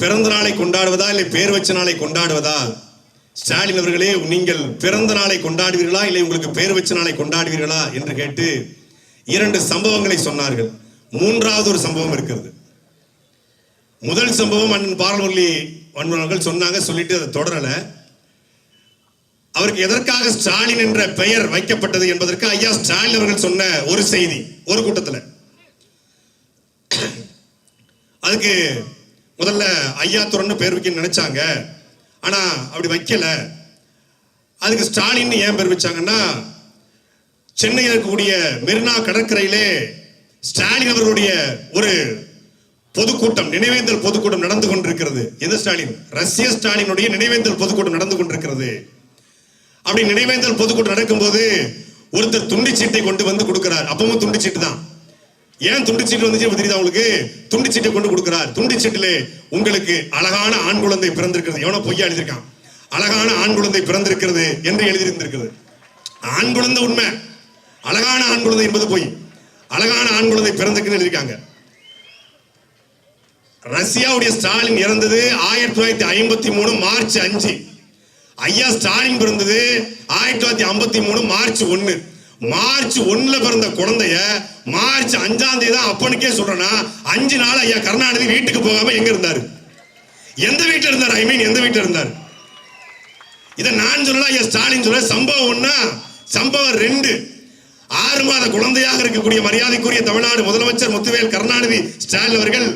பிறந்த நாளை கொண்டாடுவதா இல்லை பேர் வச்ச நாளை கொண்டாடுவதா? ஸ்டாலின் அவர்களே நீங்கள் பிறந்த நாளை கொண்டாடுவீர்களா இல்லை உங்களுக்கு பேர் வச்ச நாளை கொண்டாடுவீர்களா என்று கேட்டு இரண்டு சம்பவங்களை சொன்னார்கள். மூன்றாவது ஒரு சம்பவம் இருக்கிறது. முதல் சம்பவம் அண்ணன் பாரமுரளி அன்பர்கள் சொன்னாங்க சொல்லிட்டு அதை தொடரல. அவருக்கு எதற்காக ஸ்டாலின் என்ற பெயர் வைக்கப்பட்டது என்பதற்கு ஐயா ஸ்டாலின் அவர்கள் சொன்ன ஒரு செய்தி ஒரு கூட்டத்தில். அதுக்கு முதல்ல ஐயா துறன்னு பேர் வைக்க நினைச்சாங்க. ஆனா அப்படி வைக்கல. அதுக்கு ஸ்டாலின் ஏன் பேர் வச்சாங்கன்னா சென்னையில் இருக்கக்கூடிய மெரினா கடற்கரையிலே ஸ்டாலின் அவர்களுடைய ஒரு பொதுக்கூட்டம் நினைவேந்தல் பொதுக்கூட்டம் நடந்து கொண்டிருக்கிறது. எந்த ஸ்டாலின்? ரஷ்ய ஸ்டாலினுடைய நினைவேந்தல் பொதுக்கூட்டம் நடந்து கொண்டிருக்கிறது. அப்படி நினைவேந்தல் பொதுக்கூட்டம் நடக்கும்போது ஒருத்தர் துண்டி சீட்டை கொண்டு வந்து கொடுக்கிறார். அப்பவும் துண்டி சீட்டு தான். ஏன் துண்டு சீட்டு வந்துச்சு தெரியுதா உங்களுக்கு? துண்டு சீட்டை கொண்டு கொடுக்கிறார். துண்டு உங்களுக்கு அழகான ஆண் குழந்தை பிறந்திருக்கிறது. எவனோ பொய்யா எழுதியிருக்கான். அழகான ஆண் குழந்தை பிறந்திருக்கிறது என்று எழுதியிருந்திருக்கிறது. ஆண் குழந்தை உண்மை. அழகான ஆண் குழந்தை என்பது பொய். அழகான ஆண் குழந்தை பிறந்திருக்குன்னு எழுதியிருக்காங்க. ரஷ்யாவுடைய ஸ்டாலின் இறந்தது ஆயிரத்தி தொள்ளாயிரத்தி ஐம்பத்தி மூணு மார்ச் அஞ்சு. ஐயா ஸ்டாலின் பிறந்தது ஆயிரத்தி தொள்ளாயிரத்தி ஐம்பத்தி மூணு மார்ச் ஒன்னு. மார்ச் ஒன்றில் பிறந்த குழந்தைய மார்ச் அஞ்சாம் தேதி தான் அப்பனுக்கே சொல்றேன்னா அஞ்சு நாள் ஐயா கருணாநிதி வீட்டுக்கு போகாம எங்க இருந்தாரு? எந்த வீட்டில் இருந்தார்? ஐ மீன் எந்த வீட்டில் இருந்தார்? இதை நான் சொல்லல ஐயா ஸ்டாலின் சொல்ல சம்பவம் ஒன்னா சம்பவம் ரெண்டு. ஆறு மாத குழந்தையாக இருக்கக்கூடிய மரியாதைக்குரிய தமிழ்நாடு முதலமைச்சர் முத்துவேல் கருணாநிதி ஸ்டாலின் அவர்கள்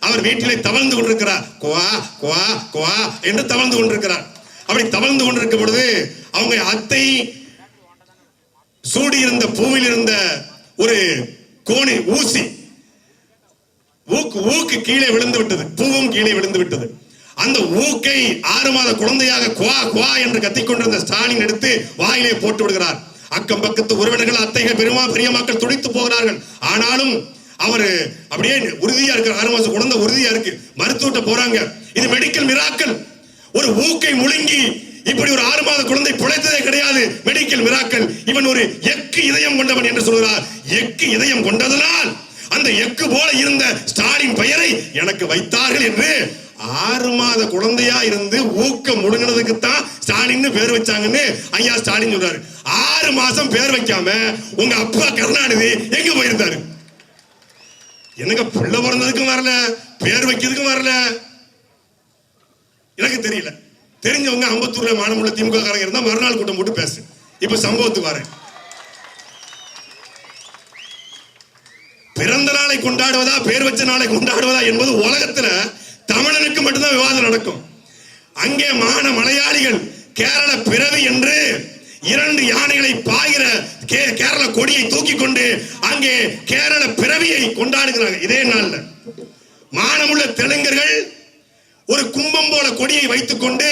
அவர் வீட்டிலே தவழ்ந்து கொண்டிருக்கிறார். குவா குவா குவா என்று தவழ்ந்து கொண்டிருக்கிறார். அப்படி தவழ்ந்து கொண்டிருக்கும் பொழுது அவங்க அத்தை சூடியிருந்த பூவில் இருந்த ஒரு கோணி ஊசி. ஊக்கு ஊக்கு கீழே விழுந்து விட்டது. பூவும் கீழே விழுந்து விட்டது. அந்த ஊக்கை ஆறு மாத குழந்தையாக குவா குவா என்று கத்திக்கொண்டிருந்த ஸ்டாலின் எடுத்து வாயிலே போட்டு விடுகிறார். அக்கம் பக்கத்து உறவினர்கள் அத்தைகள் பெருமா பெரிய மக்கள் துடித்து போகிறார்கள். ஆனாலும் அவர் அப்படியே உறுதியா இருக்கு ஆறு மாசம் குழந்தை உறுதியா இருக்கு. மருத்துவட்ட போறாங்க. இது மெடிக்கல் மிராக்கள் ஒரு ஊக்கை முழுங்கி இப்படி ஒரு ஆறு மாத குழந்தை பிழைத்ததே கிடையாது. மெடிக்கல் மிராக்கள் இவன் ஒரு எக்கு இதயம் கொண்டவன் என்று சொல்கிறார். எக்கு இதயம் கொண்டதனால் அந்த எக்கு போல இருந்த ஸ்டாலின் பெயரை எனக்கு வைத்தார்கள் என்று ஆறு மாத குழந்தையா இருந்து ஊக்கம் முழுங்கினதுக்கு தான் ஸ்டாலின் பேர் வச்சாங்கன்னு ஐயா ஸ்டாலின் சொல்றாரு. ஆறு மாசம் பேர் வைக்காம உங்க அப்பா கருணாநிதி எங்க போயிருந்தாரு? என்னங்க பிள்ளை பிறந்ததுக்கும் வரல பேர் வைக்கிறதுக்கும் வரல? எனக்கு தெரியல. தெரிஞ்சவங்க அம்பத்தூர்ல மானமுள்ள திமுக காரங்க இருந்தா மறுநாள் கூட்டம் போட்டு பேசு. இப்ப சம்பவத்துக்கு வரேன். பிறந்த நாளை கொண்டாடுவதா பேர் வச்ச நாளை கொண்டாடுவதா என்பது உலகத்துல தமிழனுக்கு மட்டும்தான் விவாதம் நடக்கும். அங்கே மான மலையாளிகள் கேரள பிறவி என்று இரண்டு யானைகளை பாய்கிற கே- கேரள கொடியை தூக்கி கொண்டு அங்கே கேரள பிறவியை கொண்டாடுகிறாங்க. இதே நாள்ல. மானமுள்ள தெலுங்கர்கள் ஒரு கும்பம் போல கொடியை வைத்துக்கொண்டு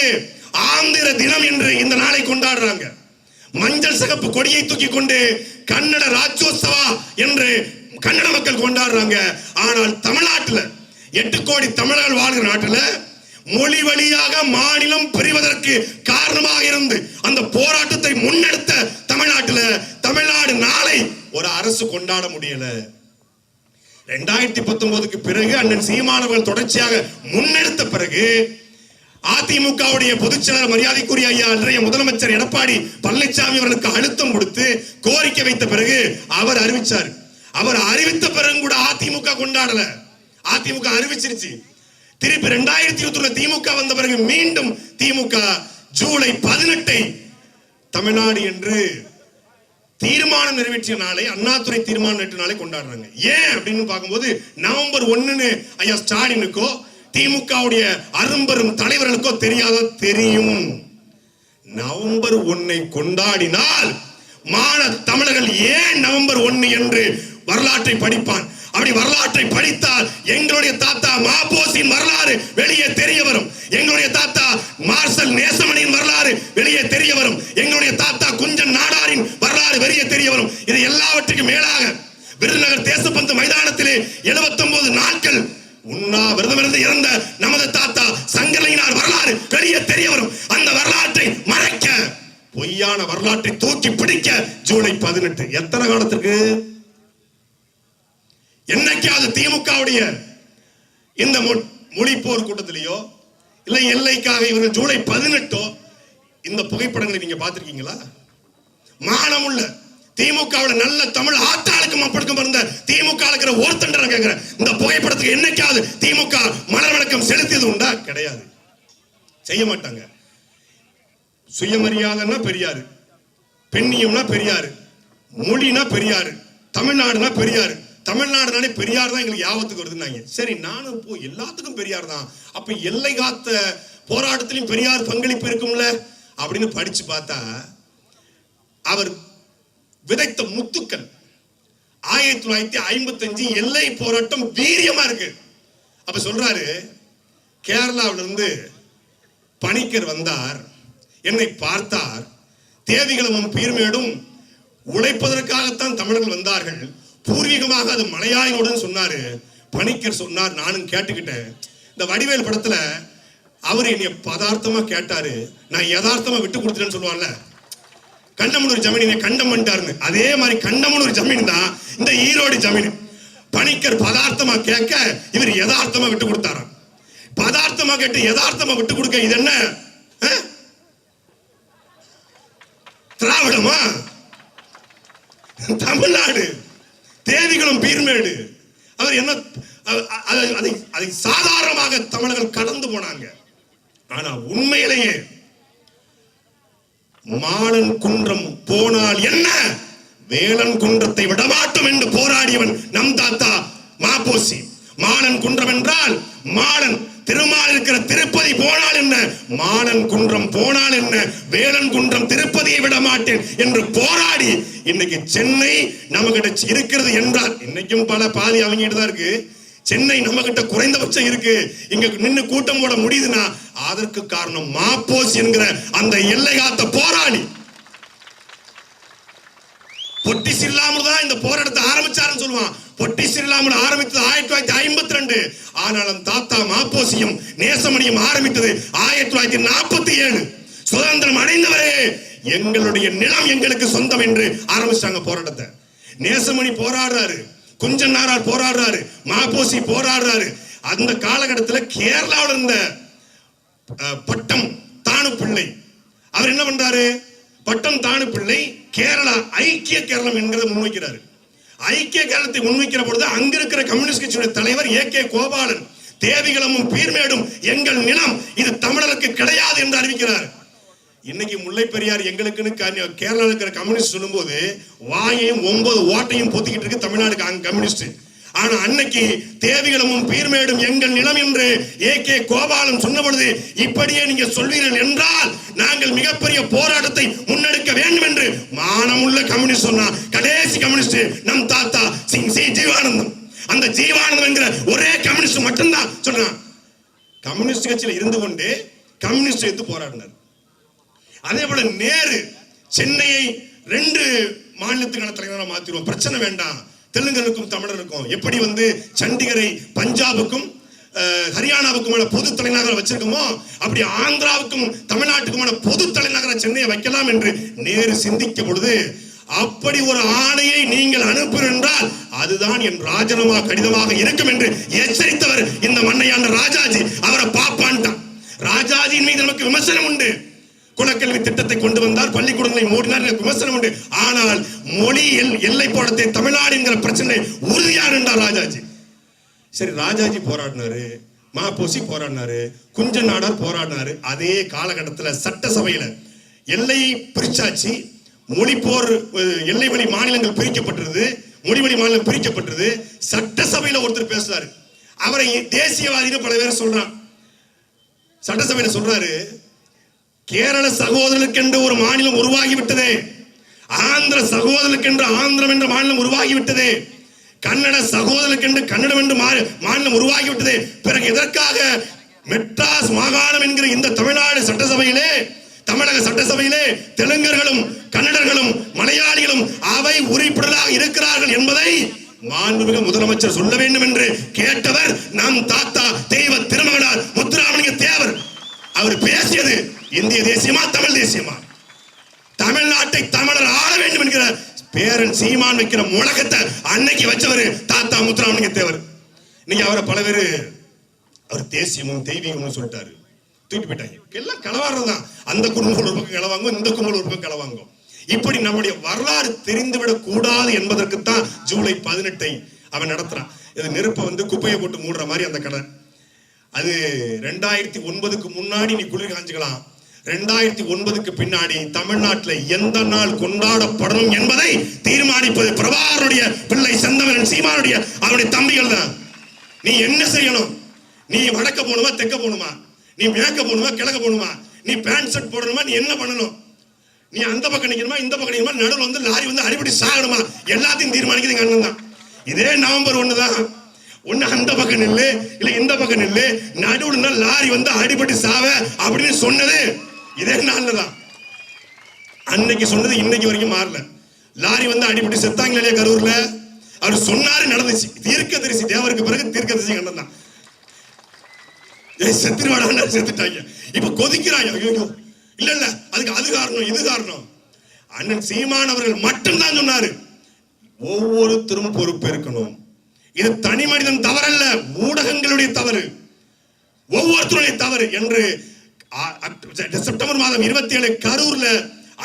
ஆந்திர தினம் என்று இந்த நாளை கொண்டாடுறாங்க. மஞ்சள் சிகப்பு கொடியை தூக்கி கொண்டு கன்னட ராஜ்யோத்சவா என்று கன்னட மக்கள் கொண்டாடுறாங்க. ஆனால் தமிழ்நாட்டில் எட்டு கோடி தமிழர்கள் வாழ்கிற நாட்டில் மொழி வழியாக மாநிலம் பிரிவதற்கு காரணமாக இருந்து அந்த போராட்டத்தை முன்னெடுத்த தமிழ்நாட்டில் தமிழ்நாடு நாளை ஒரு அரசு கொண்டாட முடியலை. ரெண்டாயிரத்தி பத்தொன்பதுக்கு பிறகு அண்ணன் சீமானவர்கள் தொடர்ச்சியாக முன்னெடுத்த பிறகு அதிமுகவுடைய பொதுச்செயலர் மரியாதைக்குரிய ஐயா அன்றைய முதலமைச்சர் எடப்பாடி பழனிசாமி அவர்களுக்கு அழுத்தம் கொடுத்து கோரிக்கை வைத்த பிறகு அவர் அறிவிச்சார். அவர் அறிவித்த பிறகு கூட அதிமுக கொண்டாடல. அதிமுக அறிவிச்சிருச்சு. திருப்பி ரெண்டாயிரத்தி இருபத்தி திமுக வந்த பிறகு மீண்டும் திமுக ஜூலை பதினெட்டை தமிழ்நாடு என்று தீர்மானம் நிறைவேற்றிய நாளை அண்ணாதுறை தீர்மானம் நேற்று நாளை கொண்டாடுறாங்க. ஏன் அப்படின்னு பார்க்கும்போது நவம்பர் ஒண்ணுன்னு ஐயா ஸ்டாலினுக்கோ திமுகவுடைய அரும்பெரும் தலைவர்களுக்கோ தெரியாத? தெரியும். நவம்பர் ஒன்னை கொண்டாடினால் மாண தமிழர்கள் ஏன் நவம்பர் ஒன்னு என்று வரலாற்றை படிப்பான்? அப்படி வரலாற்றை படித்தால் எங்களுடைய தாத்தா மாபோசின் வரலாறு வெளியே தெரிய வரும். எங்களுடைய தாத்தா மார்சல் நேசமணியின் வரலாறு வெளியே தெரிய வரும். எங்களுடைய தாத்தா குஞ்சன் நாடாரின் வரலாறு வெளியே தெரிய வரும். இது எல்லாவற்றுக்கும் மேலாக விருதுநகர் தேசப்பந்து மைதானத்திலே 79 நாட்கள் உண்ணா விரதமிருந்து இறந்த நமது தாத்தா சங்கரையினார் வரலாறு வெளியே தெரிய வரும். அந்த வரலாற்றை மறைக்க பொய்யான வரலாற்றை தூக்கி பிடிக்க ஜூலை பதினெட்டு. எத்தனை காலத்திற்கு? என்னைக்காவது திமுகவுடைய இந்த மொழிப்போர் கூட்டத்திலேயோ இல்லை எல்லைக்காக இவர்கள் ஜூலை பதினெட்டோ இந்த புகைப்படங்களை நீங்க பார்த்துருக்கீங்களா? மானமுள்ள திமுகவில் நல்ல தமிழ் ஆத்தாளுக்கும் அப்பளுக்கும் இருந்த திமுக இருக்கிற ஒருத்தண்டரை கேட்கிறேன் இந்த புகைப்படத்துக்கு என்னைக்காவது திமுக மலர் வணக்கம் செலுத்தியது உண்டா? கிடையாது. செய்ய மாட்டாங்க. சுயமரியாதைன்னா பெரியாரு. பெண்ணியம்னா பெரியாரு. மொழினா பெரியாரு. தமிழ்நாடுனா பெரியாரு. தமிழ்நாடுனாலே பெரியார் தான் எங்களுக்கு யாபத்துக்கு வருதுன்னாங்க. சரி நானும் போ எல்லாத்துக்கும் பெரியார் தான். அப்ப எல்லை காத்த போராட்டத்திலையும் பெரியார் பங்களிப்பு இருக்கும்ல? அப்படின்னு படிச்சு பார்த்தா அவர் விதைத்த முத்துக்கள் ஆயிரத்தி தொள்ளாயிரத்தி ஐம்பத்தி அஞ்சு எல்லை போராட்டம் வீரியமா இருக்கு. அப்ப சொல்றாரு கேரளாவில இருந்து பணிக்கர் வந்தார். என்னை பார்த்தார். தேவிகளமும் பீர்மேடும் உழைப்பதற்காகத்தான் தமிழர்கள் வந்தார்கள். பூர்வீகமாக அது மலையாளிகளுடன் சொன்னாரு. பணிக்கர் சொன்னார் நானும் கேட்டுக்கிட்டேன். இந்த வடிவேல் படத்துல அவர் என்னைய பதார்த்தமா கேட்டாரு. நான் யதார்த்தமா விட்டு கொடுத்துட்டேன்னு சொல்லுவான்ல. கண்டமனூர் ஜமீனை கண்டம் பண்ணிட்டாருன்னு. அதே மாதிரி கண்டமனூர் ஜமீன் தான் இந்த ஈரோடு ஜமீன். பணிக்கர் பதார்த்தமா கேட்க இவர் யதார்த்தமா விட்டு கொடுத்தாராம். பதார்த்தமா கேட்டு யதார்த்தமா விட்டு கொடுக்க இது என்ன? திராவிடமா? தமிழ்நாடு. தேவிகளும் பீர்மேடு. அவர் என்ன அதை- அதை சாதாரணமாக தமிழர்கள் கடந்து போனாங்க. ஆனா உண்மையிலேயே மாலன் குன்றம் போனால் என்ன? வேளன் குன்றத்தை விடமாட்டோம் என்று போராடியவன் நம் தாத்தா மாப்போசி. மாலன் குன்றம் என்றால் மாலன் திருமால் இருக்கிற திருப்பதி போனால் என்ன? மாலன் குன்றம் போனால் என்ன? வேலன் குன்றம் திருப்பதியை விட மாட்டேன் என்று போராடி இன்னைக்கு சென்னை நம்மகிட்ட இருக்கிறது என்றால் இன்னைக்கும் பல பாதி அவங்கிட்டு தான் இருக்கு. சென்னை நம்ம கிட்ட குறைந்தபட்சம் இருக்கு. இங்க நின்னு கூட்டம் போட முடியுதுன்னா அதற்கு காரணம் மாப்போஸ் என்கிற அந்த எல்லை காத்த போராளி. பொட்டி சில்லாமல் தான் இந்த போராட்டத்தை ஆரம்பிச்சாருன்னு சொல்லுவான். பொட்டி சிறிலாமல் ஆரம்பித்தது ஆயிரத்தி தொள்ளாயிரத்தி ஐம்பத்தி ரெண்டு ஆனாலும் தாத்தா மாப்போசியும் நேசமணியும் ஆரம்பித்தது ஆயிரத்தி தொள்ளாயிரத்தி நாற்பத்தி ஏழு. சுதந்திரம் அடைந்தவரே எங்களுடைய நிலம் எங்களுக்கு சொந்தம் என்று ஆரம்பிச்சாங்க போராட்டத்தை. நேசமணி போராடுறாரு குஞ்சன் நாரார் போராடுறாரு மாப்போசி போராடுறாரு. அந்த காலகட்டத்தில் கேரளாவில் இருந்த பட்டம் தானு பிள்ளை அவர் என்ன பண்றாரு? பட்டம் தானு பிள்ளை கேரளா ஐக்கிய கேரளம் என்கிறத முன்வைக்கிறாரு. ஐக்கிய கேரளத்தை முன்வைக்கிற பொழுது அங்க இருக்கிற கம்யூனிஸ்ட் கட்சியுடைய தலைவர் ஏ கே கோபாலன் தேவிகளமும் பீர்மேடும் எங்கள் நிலம் இது தமிழருக்கு கிடையாது என்று அறிவிக்கிறார். இன்னைக்கு முல்லை பெரியார் எங்களுக்குன்னு க- இருக்கிற கம்யூனிஸ்ட் சொல்லும்போது வாயையும் ஒன்பது ஓட்டையும் பொத்திக்கிட்டு இருக்கு தமிழ்நாடு கம்யூனிஸ்ட் ஆனா அன்னைக்கு தேவிகளமும் பீர்மேடும் எங்கள் நிலம் என்று ஏ கே கோபாலன் சொன்ன பொழுது இப்படியே நீங்க சொல்வீர்கள் என்றால் நாங்கள் மிகப்பெரிய போராட்டத்தை முன்னெடுக்க வேண்டும் என்று மானமுள்ள கம்யூனிஸ்ட் சொன்னா கடைசி கம்யூனிஸ்ட் நம் தாத்தா சிங் சி ஜீவானந்தம். அந்த ஜீவானந்தம் என்கிற ஒரே கம்யூனிஸ்ட் மட்டும்தான் சொன்னான். கம்யூனிஸ்ட் கட்சியில் இருந்து கொண்டே கம்யூனிஸ்ட் எடுத்து போராடினார். அதே போல நேரு சென்னையை ரெண்டு மாநிலத்துக்கான தலைவராக மாத்திடுவோம். பிரச்சனை வேண்டாம். தெலுங்கனுக்கும் தமிழருக்கும் எப்படி வந்து சண்டிகரை பஞ்சாபுக்கும் அஹ், ஹரியானாவுக்குமான பொது தலைநகரை வச்சிருக்கோமோ அப்படி ஆந்திராவுக்கும் தமிழ்நாட்டுக்குமான பொது தலைநகர சென்னையை வைக்கலாம் என்று நேரு சிந்திக்கும் பொழுது அப்படி ஒரு ஆணையை நீங்கள் அனுப்புகின்றால் என்றால் அதுதான் என் ராஜினாமா கடிதமாக இருக்கும் என்று எச்சரித்தவர் இந்த மண்ணையாண்ட ராஜாஜி. அவரை பாப்பான்ட்டான். ராஜாஜியின் மீது நமக்கு விமர்சனம் உண்டு. குலக்கல்வி திட்டத்தை கொண்டு வந்தார் பள்ளிக்கூடங்களை மூடினார் விமர்சனம் உண்டு. ஆனால் மொழி எல்- எல்லை போடத்தை தமிழ்நாடு என்கிற பிரச்சனை உறுதியாக இருந்தார் ராஜாஜி. சரி ராஜாஜி போராடினாரு மாப்போசி போராடினாரு குஞ்ச நாடார் போராடினாரு. அதே காலகட்டத்துல சட்டசபையில் எல்லை பிரிச்சாச்சு. மொழி போர் எல்லை வழி மாநிலங்கள் பிரிக்கப்பட்டிருது மொழி வழி மாநிலம் பிரிக்கப்பட்டது சட்டசபையில் ஒருத்தர் பேசுறாரு. அவரை தேசியவாதின்னு பல பேர் சொல்றான். சட்டசபையில் சொல்றாரு கேரள சகோதரர்களுக்கென்று ஒரு மாநிலம் உருவாகிவிட்டது. ஆந்திர சகோதரர்களுக்கென்று ஆந்திரம் என்ற மாநிலம் உருவாகிவிட்டது. கன்னட சகோதரர்களுக்கென்று கன்னடம் என்று மாநிலம் உருவாகிவிட்டது. பிறகு எதற்காக மெட்ராஸ் மாகாணம் என்கிற இந்த தமிழ்நாடு சட்டசபையிலே தமிழக சட்டசபையிலே தெலுங்கர்களும் கன்னடர்களும் மலையாளிகளும் அவை உறுப்பினராக இருக்கிறார்கள் என்பதை மாண்புமிகு முதலமைச்சர் சொல்ல வேண்டும் என்று கேட்டவர் நம் தாத்தா தெய்வ திருமகனார் முத்துராமலிங்க தேவர். அவர் பேசியது இந்திய தேசியமா தமிழ் தேசியமா? தமிழ்நாட்டை தமிழர் ஆள வேண்டும் என்கிற பேரன் சீமான் வைக்கிற முழக்கத்தை அன்னைக்கு வச்சவர் தாத்தா முத்துராமலிங்க தேவர். இன்னைக்கு அவரை பல பேர் அவர் தேசியமும் தெய்வீகமும் சொல்லிட்டாரு. தூக்கிட்டு போயிட்டாங்க. எல்லாம் களவாடுறது தான். அந்த குடும்பம் ஒரு பக்கம் களவாங்கும் இந்த குடும்பம் ஒரு பக்கம் களவாங்கும். இப்படி நம்முடைய வரலாறு தெரிந்துவிடக் கூடாது என்பதற்குத்தான் ஜூலை பதினெட்டை அவன் நடத்துறான். இது நெருப்பை வந்து குப்பையை போட்டு மூடுற மாதிரி அந்த கடை அது ரெண்டாயிரத்தி ஒன்பதுக்கு முன்னாடி நீ குளிர் காஞ்சிக்கலாம். ரெண்டாயிரத்தி ஒன்பதுக்கு பின்னாடி தமிழ்நாட்டில் எந்த நாள் கொண்டாடப்படணும் என்பதை தீர்மானிப்பது பிரபாருடைய பிள்ளை செந்தமன் சீமானுடைய அவனுடைய தம்பிகள் தான். நீ என்ன செய்யணும்? நீ வடக்க போகணுமா தெற்க போகணுமா? நீ மேற்க போகணுமா கிழக்க போகணுமா? நீ பேண்ட் ஷர்ட் போடணுமா நீ என்ன பண்ணணும்? நீ அந்த பக்கம் நிற்கணுமா இந்த பக்கம் நிற்கணுமா நடுவில் வந்து லாரி வந்து அடிபடி சாகணுமா? எல்லாத்தையும் தீர்மானிக்கிறது எங்க அண்ணன் தான். இதே நவம்பர் ஒன்று தான் ஒண்ணு அந்த பக்கம் நில்லு இல்ல இந்த பக்கம் நில்லு. நடுவுல லாரி வந்து அடிபட்டு சாவ அப்படின்னு சொன்னது இதே நாள்ல தான். அன்னைக்கு சொன்னது இன்னைக்கு வரைக்கும் மாறல. லாரி வந்து அடிபட்டு செத்தாங்க இல்லையா கரூர்ல? அவர் சொன்னாரு நடந்துச்சு. தீர்க்க தரிசி தேவருக்கு பிறகு தீர்க்க தரிசி கண்டதான் செத்துருவாடா செத்துட்டாங்க. இப்ப கொதிக்கிறாங்க. ஐயோ இல்ல இல்ல. அதுக்கு அது காரணம் இது காரணம். அண்ணன் சீமான் அவர்கள் மட்டும்தான் சொன்னாரு. ஒவ்வொருத்தரும் பொறுப்பு இருக்கணும் இது தனி மனிதன் தவறல்ல ஊடகங்களுடைய தவறு. ஒவ்வொருத்தருடைய தவறு என்று செப்டம்பர் மாதம் இருபத்தி ஏழு கரூர்ல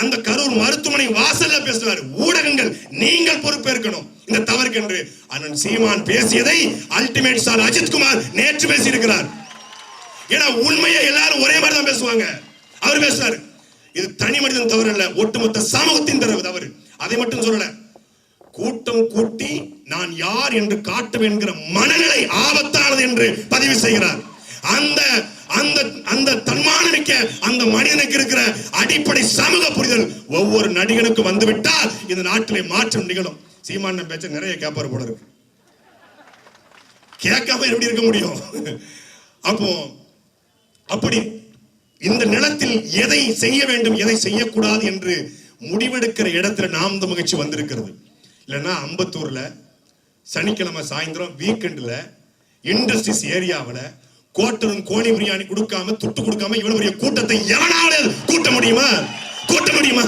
அந்த கரூர் மருத்துவமனை வாசல்ல பேசுவார். ஊடகங்கள் நீங்கள் பொறுப்பேற்கணும். இந்த தவறுக்கு என்று அண்ணன் சீமான் பேசியதை அல்டிமேட் ஸ்டார் அஜித்குமார் நேற்று பேசியிருக்கிறார். ஏன்னா உண்மையை எல்லாரும் ஒரே மாதிரி தான் பேசுவாங்க. அவர் பேசுவார். இது தனி மனிதன் தவறு அல்ல ஒட்டுமொத்த சமூகத்தின் தவறு தவறு. அதை மட்டும் சொல்லலை. கூட்டம் கூட்டி நான் யார் என்று காட்டும் என்கிற மனநிலை ஆபத்தானது என்று பதிவு செய்கிறார். அந்த அந்த அந்த தன்மானமிக்க அந்த மனிதனுக்கு இருக்கிற அடிப்படை சமூக புரிதல் ஒவ்வொரு நடிகனுக்கும் வந்துவிட்டால் இந்த நாட்டிலே மாற்றம் நிகழும். சீமான பேச்ச நிறைய கேப்பார் போல இருக்கு. கேட்காம எப்படி இருக்க முடியும்? அப்போ அப்படி இந்த நிலத்தில் எதை செய்ய வேண்டும் எதை செய்யக்கூடாது என்று முடிவெடுக்கிற இடத்துல நாம் இந்த மகிழ்ச்சி வந்திருக்கிறது. இல்லைன்னா அம்பத்தூரில் சனிக்கிழமை சாயந்தரம் வீக்கெண்டில் இண்டஸ்ட்ரீஸ் ஏரியாவில் கோட்டரும் கோழி பிரியாணி கொடுக்காம துட்டு கொடுக்காம இவ்வளவு பெரிய கூட்டத்தை எவனால கூட்ட முடியுமா? கூட்ட முடியுமா?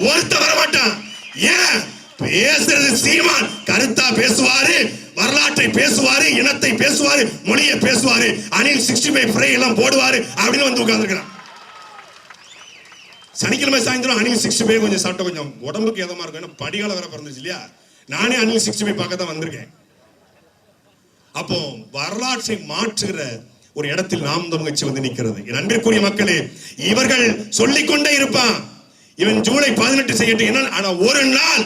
ஒருத்த வர மாட்டான் ஏன்? பேசுறது சீமான். கருத்தா பேசுவாரு வரலாற்றை பேசுவாரு இனத்தை பேசுவாரு மொழியை பேசுவாரு. அணில் சிக்ஸ்டி ஃபைவ் ஃப்ரை எல்லாம் போடுவாரு அப்படின்னு வந்து உட்கார்ந்துருக்கிறான். சனிக்கிழமை சாயந்தரம் அனில் சிக்ஸ்டி ஃபைவ் கொஞ்சம் சாப்பிட்ட கொஞ்சம் உடம்புக்கு எதமா இருக்கும். ஏன்னா படிகால வேற பிறந்துச்சு இல்லையா? நானே அனில் சிக்ஸ்டி ஃபைவ் பார்க்க தான் வந்திருக்கேன். அப்போ வரலாற்றை மாற்றுகிற ஒரு இடத்தில் நாம் தமிழ்ச்சி வந்து நிற்கிறது என் அன்பிற்குரிய மக்களே இவர்கள் சொல்லிக்கொண்டே இருப்பான். இவன் ஜூலை பதினெட்டு செய்யட்டும். என்ன ஆனா ஒரு நாள்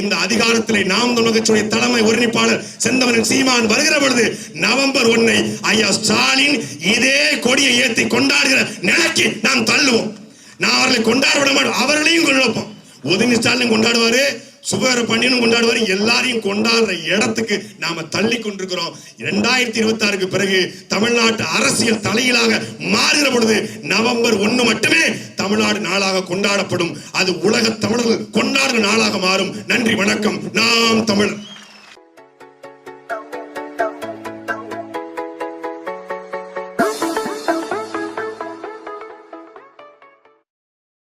இந்த அதிகாரத்திலே நாம் தமிழகத்துடைய தலைமை ஒருங்கிணைப்பாளர் செந்தவனின் சீமான் வருகிற பொழுது நவம்பர் ஒன்னை ஐயா ஸ்டாலின் இதே கொடியை ஏற்றி கொண்டாடுகிற நிலைக்கு நாம் தள்ளுவோம். நான் அவர்களை கொண்டாட விட மாட்டோம் அவர்களையும் கொண்டு வைப்போம். உதயநிதி ஸ்டாலின் கொண்டாடுவாரு சுபகர பண்ணினும் கொண்டாடுவாரு. எல்லாரையும் கொண்டாடுற இடத்துக்கு நாம தள்ளி கொண்டிருக்கிறோம். இரண்டாயிரத்தி இருபத்தி ஆறுக்கு பிறகு தமிழ்நாட்டு அரசியல் தலையிலாக மாறுகிற பொழுது நவம்பர் ஒன்று மட்டுமே தமிழ்நாடு நாளாக கொண்டாடப்படும். அது உலக தமிழர்கள் கொண்டாடுற நாளாக மாறும். நன்றி வணக்கம். நாம் தமிழர்.